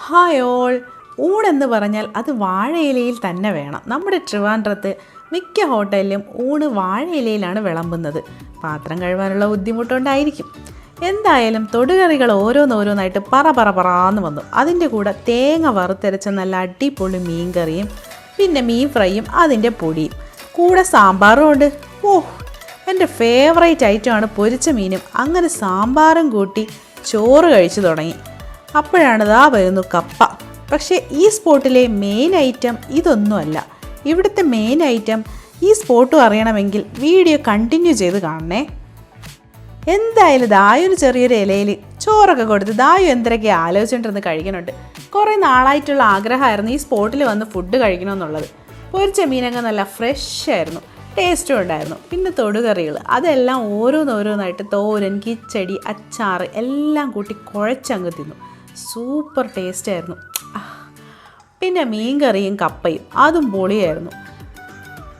Hi all. ഊണെന്ന് പറഞ്ഞാൽ അത് വാഴയിലയിൽ തന്നെ വേണം. നമ്മുടെ ട്രിവാൻഡ്രത്ത് മിക്ക ഹോട്ടലിലും ഊണ് വാഴയിലയിലാണ് വിളമ്പുന്നത്. പാത്രം കഴുകാനുള്ള ബുദ്ധിമുട്ടുണ്ടായിരിക്കും. എന്തായാലും തൊടുകറികൾ ഓരോന്നോരോന്നായിട്ട് പറ പറ പറാന്ന് വന്നു. അതിന്റെ കൂടെ തേങ്ങ വറുത്തരച്ച നല്ല അടിപൊളി മീൻ കറിയും പിന്നെ മീൻ ഫ്രൈയും അതിന്റെ പൊടിയും. കൂടെ സാമ്പാറും ഉണ്ട്. ഓഹ് എന്റെ ഫേവറേറ്റ് ഐറ്റമാണ് പൊരിച്ച മീനും. അങ്ങനെ സാമ്പാറും കൂട്ടി ചോറ് കഴിച്ചു തുടങ്ങി. അപ്പോഴാണ് ദാ വരുന്നു കപ്പ. പക്ഷേ ഈ സ്പോട്ടിലെ മെയിൻ ഐറ്റം ഇതൊന്നുമല്ല. ഇവിടുത്തെ മെയിൻ ഐറ്റം ഈ സ്പോട്ടും അറിയണമെങ്കിൽ വീഡിയോ കണ്ടിന്യൂ ചെയ്ത് കാണണേ. എന്തായാലും ദായൊരു ചെറിയൊരു ഇലയിൽ ചോറൊക്കെ കൊടുത്ത് ദായു എന്തൊക്കെ ആലോചിച്ചിട്ടിരുന്ന് കഴിക്കുന്നുണ്ട് കുറേ നാളായിട്ടുള്ള ആഗ്രഹമായിരുന്നു ഈ സ്പോട്ടിൽ വന്ന് ഫുഡ് കഴിക്കണമെന്നുള്ളത്. പൊരിച്ച മീനൊക്കെ നല്ല ഫ്രഷ് ആയിരുന്നു. ടേസ്റ്റും ഉണ്ടായിരുന്നു. പിന്നെ തൊടുകറികൾ. അതെല്ലാം ഓരോന്നോരോന്നായിട്ട് തോരൻ കിച്ചടി അച്ചാറ് എല്ലാം കൂട്ടി കുഴച്ചങ്ങ് തിന്നു. സൂപ്പർ ടേസ്റ്റ് ആയിരുന്നു. പിന്നെ മീൻ കറിയും കപ്പയും അതും പൊളിയായിരുന്നു.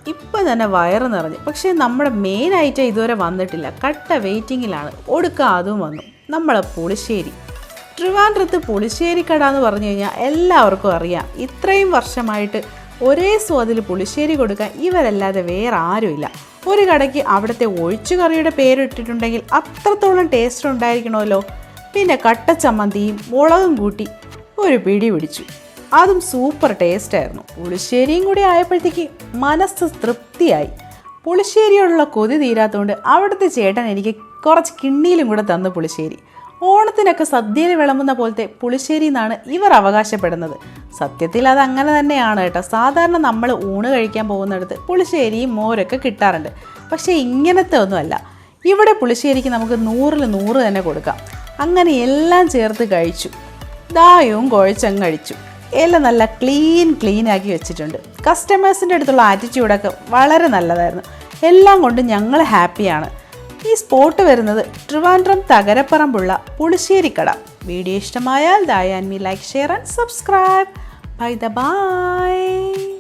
ഇപ്പം തന്നെ വയറ് നിറഞ്ഞു. പക്ഷേ നമ്മുടെ മെയിൻ ഐറ്റം ഇതുവരെ വന്നിട്ടില്ല. കട്ട വെയിറ്റിങ്ങിലാണ് ഒടുക്ക അതും വന്നു. നമ്മളെ പുളിശ്ശേരി. ട്രിവാൻഡ്രത്ത് പുളിശ്ശേരി കട എന്ന് പറഞ്ഞു കഴിഞ്ഞാൽ എല്ലാവർക്കും അറിയാം. ഇത്രയും വർഷമായിട്ട് ഒരേ സ്വാദിൽ പുളിശ്ശേരി കൊടുക്കാൻ ഇവരല്ലാതെ വേറെ ആരുമില്ല ഒരു കടയ്ക്ക് അവിടുത്തെ ഒഴിച്ചു കറിയുടെ പേരിട്ടിട്ടുണ്ടെങ്കിൽ അത്രത്തോളം ടേസ്റ്റ് ഉണ്ടായിരിക്കണമല്ലോ. പിന്നെ കട്ട ചമ്മന്തിയും മുളകും കൂട്ടി ഒരു പിടി പിടിച്ചു. അതും സൂപ്പർ ടേസ്റ്റ് ആയിരുന്നു. പുളിശ്ശേരിയും കൂടി ആയപ്പോഴത്തേക്ക് മനസ്സ് തൃപ്തിയായി. പുളിശ്ശേരിയോടുള്ള കൊതി തീരാത്തതുകൊണ്ട് അവിടുത്തെ ചേട്ടൻ എനിക്ക് കുറച്ച് കിണ്ണിയിലും കൂടെ തന്നു പുളിശ്ശേരി. ഓണത്തിനൊക്കെ സദ്യയിൽ വിളമ്പുന്ന പോലത്തെ പുളിശ്ശേരി എന്നാണ് ഇവർ അവകാശപ്പെടുന്നത്. സത്യത്തിൽ അത് അങ്ങനെ തന്നെയാണ് കേട്ടോ. സാധാരണ നമ്മൾ ഊണ് കഴിക്കാൻ പോകുന്നിടത്ത് പുളിശ്ശേരിയും മോരൊക്കെ കിട്ടാറുണ്ട്. പക്ഷേ ഇങ്ങനത്തെ ഒന്നുമല്ല. ഇവിടെ പുളിശ്ശേരിക്ക് നമുക്ക് നൂറിൽ നൂറ് തന്നെ കൊടുക്കാം. അങ്ങനെ എല്ലാം ചേർത്ത് കഴിച്ചു. ദായവും കുഴച്ചങ്ങ് കഴിച്ചു. എല്ലാം നല്ല ക്ലീൻ ക്ലീൻ ആക്കി വെച്ചിട്ടുണ്ട്. കസ്റ്റമേഴ്സിന്റെ അടുത്തുള്ള ആറ്റിറ്റ്യൂഡൊക്കെ വളരെ നല്ലതായിരുന്നു. എല്ലാം കൊണ്ടും ഞങ്ങൾ ഹാപ്പിയാണ് ഈ സ്പോട്ട് വരുന്നത് ട്രിവാൻഡ്രം തകരപ്പറമ്പുള്ള പുളിശ്ശേരിക്കട വീഡിയോ ഇഷ്ടമായാൽ ദായാൻ me like share and subscribe bye the bye